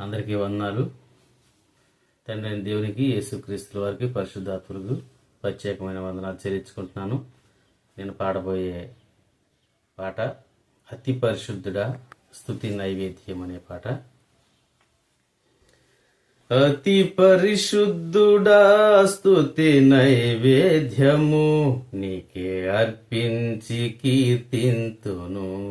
అందరికీ వందనాలు. తండ్రి అయిన దేవునికి యేసుక్రీస్తుల వారికి పరిశుద్ధాత్మలకు ప్రత్యేకమైన వందనాలు చెల్లించుకుంటున్నాను. నేను పాడబోయే పాట అతి పరిశుద్ధుడా స్థుతి నైవేద్యం అనే పాట. అతి పరిశుద్ధుడా స్థుతి నైవేద్యము నీకే అర్పించి కీర్తింతును.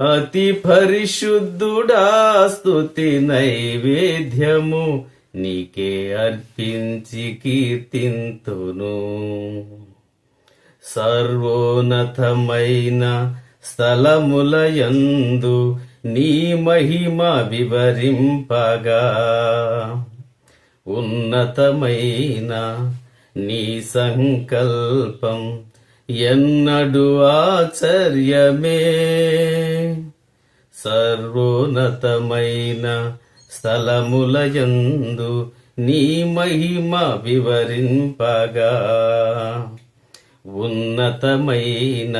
అతి పరిశుద్ధుడా స్తుతి నైవేద్యము నీకే అర్పించి కీర్తింతును. సర్వోన్నతమైన స్థలములయందు నీ మహిమ వివరింపగా. ఉన్నతమైన నీ సంకల్పం ఎన్నడు ఆచర్యమే సర్వోన్నతమైన స్థలములయందు నీ మహిమ వివరింపగా. ఉన్నతమైన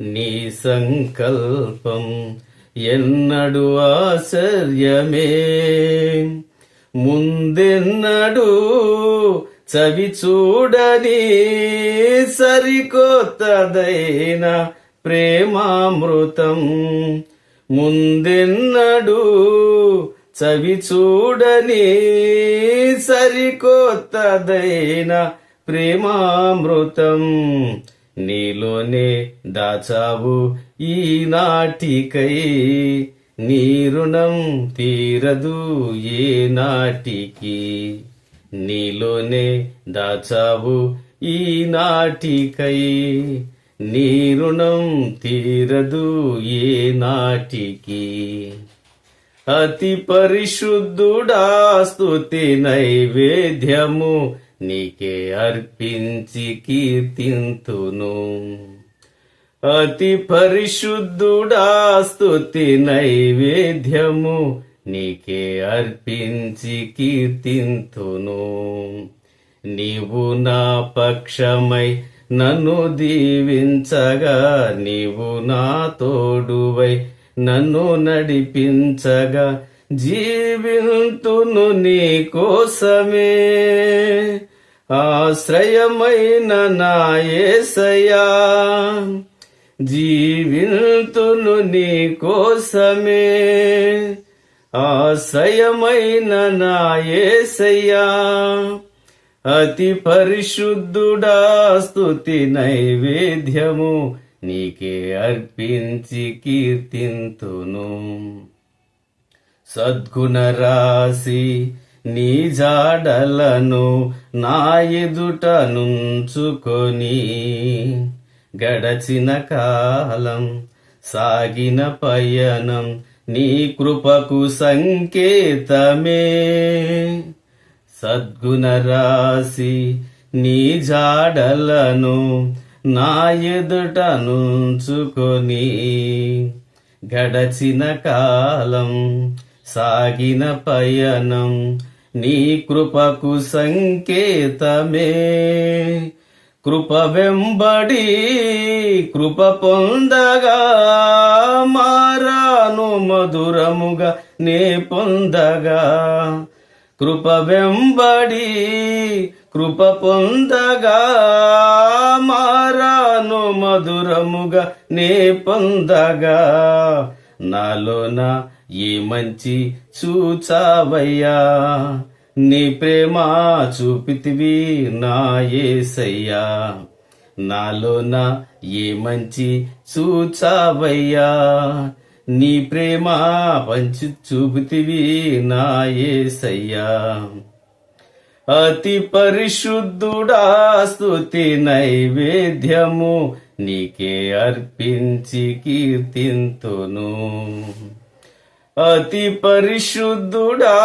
నీ సంకల్పం ఎన్నడు ఆశ్చర్యమే. ముందెన్నడు చవి చూడని సరికొత్తదైన ప్రేమామృతం ముందెన్నడు చవి చూడని సరికొత్తదైన ప్రేమామృతం నీలోనే దాచావు ఈనాటికై నీ రుణం తీరదు ఏ నాటికి. నీలోనే దాచావు ఈనాటికై నీ రుణం తీరదు ఏ నాటికి అతి పరిశుద్ధుడా స్థుతి నైవేద్యము నీకే అర్పించి కీర్తింతును. అతి పరిశుద్ధుడా స్థుతి నైవేద్యము నీకే అర్పించి కీర్తింతును. నీవు నా పక్షమై నన్ను దీవించగా నీవు నా తోడువై. నన్ను నడిపించగా జీవింతును నీ కోసమే. ఆశ్రయమైన నాయసయా జీవింతును నీ కోసమే. ఆశ్రయమైన నాయసయ్యా అతి పరిశుద్ధుడా స్తుతి నైవేద్యము నీకే అర్పించి కీర్తింతును. సద్గుణ రాశి నీ జాడలను నా ఎదుట నుంచుకొని గడచిన కాలం సాగిన పయనం నీ కృపకు సంకేతమే. సద్గుణరాశి నీ జాడలను నా ఎదుట నుంచుకొని గడచిన కాలం సాగిన పయనం నీ కృపకు సంకేతమే. కృప వెంబడి కృప పొందగా మారాను మధురముగా నే పొందగా. కృప వెంబడి కృప పొందగా మారాను మధురముగా నే పొందగా. నాలోన ఏ మంచి చూచావయ్యా? నీ ప్రేమ చూపితివి నా ఏసయ్యా. నాలోన ఏ మంచి చూచావయ్యా? నీ ప్రేమ పంచి చూపుతివి నా ఏసయ్యా. అతి పరిశుద్ధుడా స్తుతి నైవేద్యము నీకే అర్పించి కీర్తింతును. అతి పరిశుద్ధుడా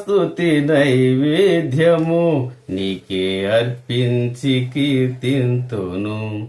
స్తుతి నైవేద్యము నీకే అర్పించి కీర్తింతును.